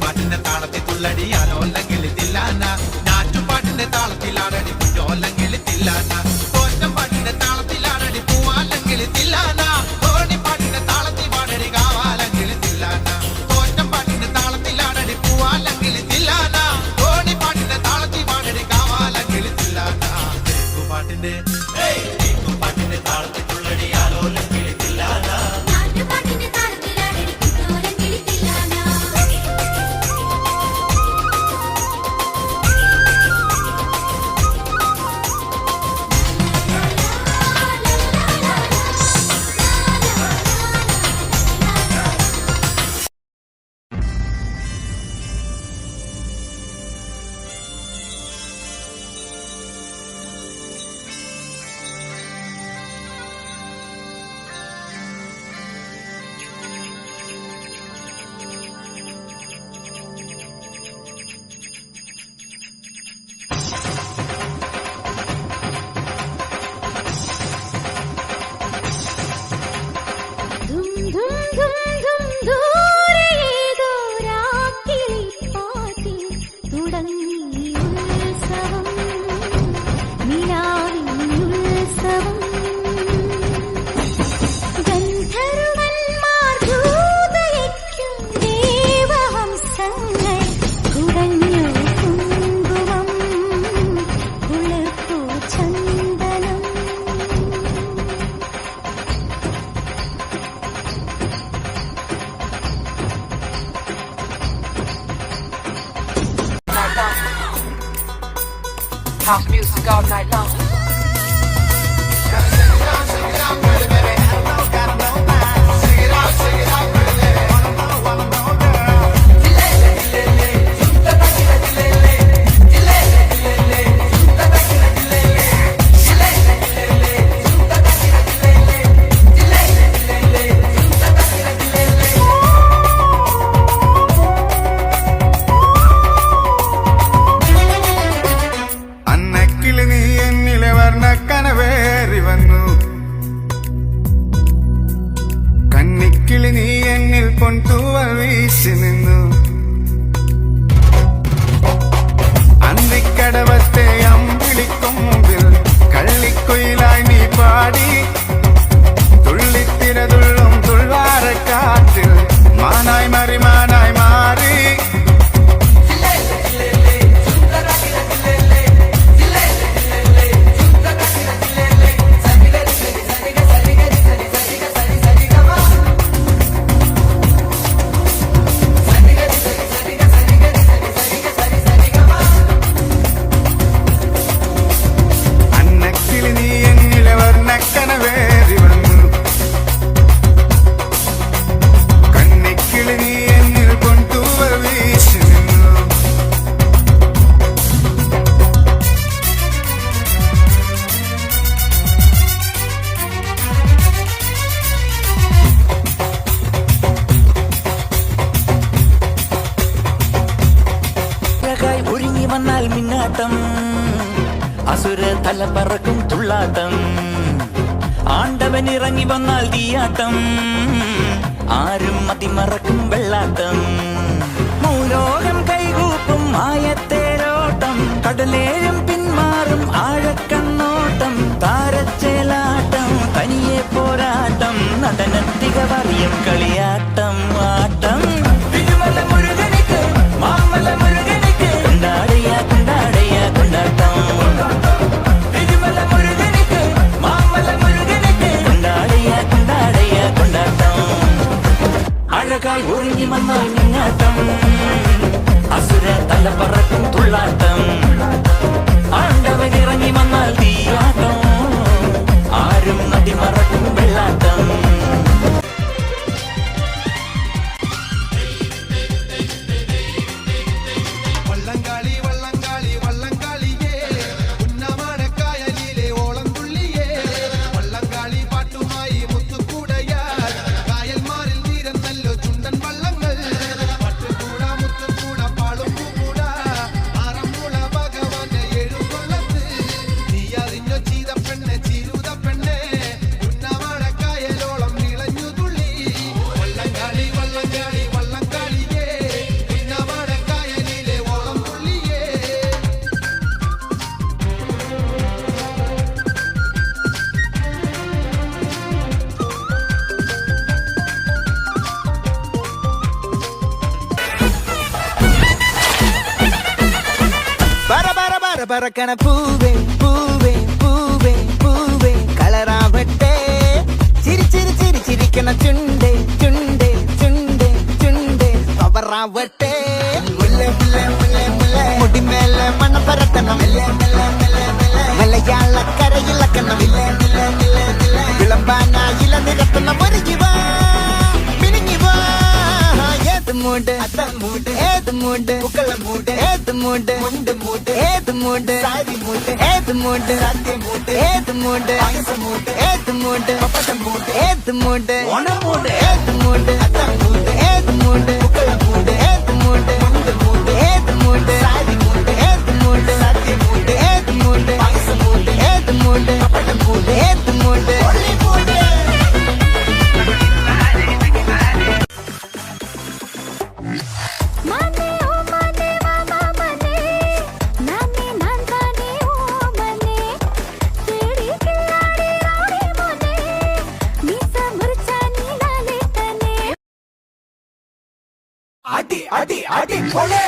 പാട്ടിന്റെ താളത്തിൽ തുള്ളടി അലോല്ലെങ്കിൽ തില്ലാന? നാറ്റുപാട്ടിന്റെ താളത്തിൽ ആടടി കുറ്റോല്ലെങ്കിൽ തില്ലാന? house music all night long. കൊണ്ടുവ വീശി നിന്നു. അന്തിക്കടവത്തെ അമ്പിളിക്കും കള്ളിക്കൊയിലായി നീ പാടി. തല പറക്കും തുള്ളാട്ടം. ആണ്ടവൻ ഇറങ്ങി വന്നാൽ തീയാട്ടം. ആരും മതിമറക്കും വെള്ളാട്ടം. മൂലോകം കൈകൂപ്പും ആയത്തേരോട്ടം. കടലേഴും പിന്മാറും ആഴക്കണ്ണോട്ടം. താരച്ചേലാട്ടം തനിയെ പോരാട്ടം. നടനത്തിക വറിയം കളി. പറ പറക്കണ പൂവേ പൂവേ പൂവേ പൂവേ കളറാവട്ടെ. ചിരി ചിരി ചിരി ചിരിക്കണ ചുണ്ടേ ചുണ്ടേ ചുണ്ടേ ചുണ്ടേ പവറാവട്ടെ മുല്ല മുല്ല മുല്ല മുല്ലേ മുടിമേലെ മണ്ണ പറത്തണം மூடு புக்கல மூடு ஏது மூடு முண்டு மூடு ஏது மூடு சாரி மூடு ஏது மூடு சத்திய மூடு ஏது மூடு அகச மூடு ஏது மூடு பப்பட்ட மூடு ஏது மூடு ஒன மூடு ஏது மூடு அத்த மூடு ஏது மூடு புக்கல மூடு ஏது மூடு முண்டு மூடு ஏது மூடு சாரி అతి అతి కొలే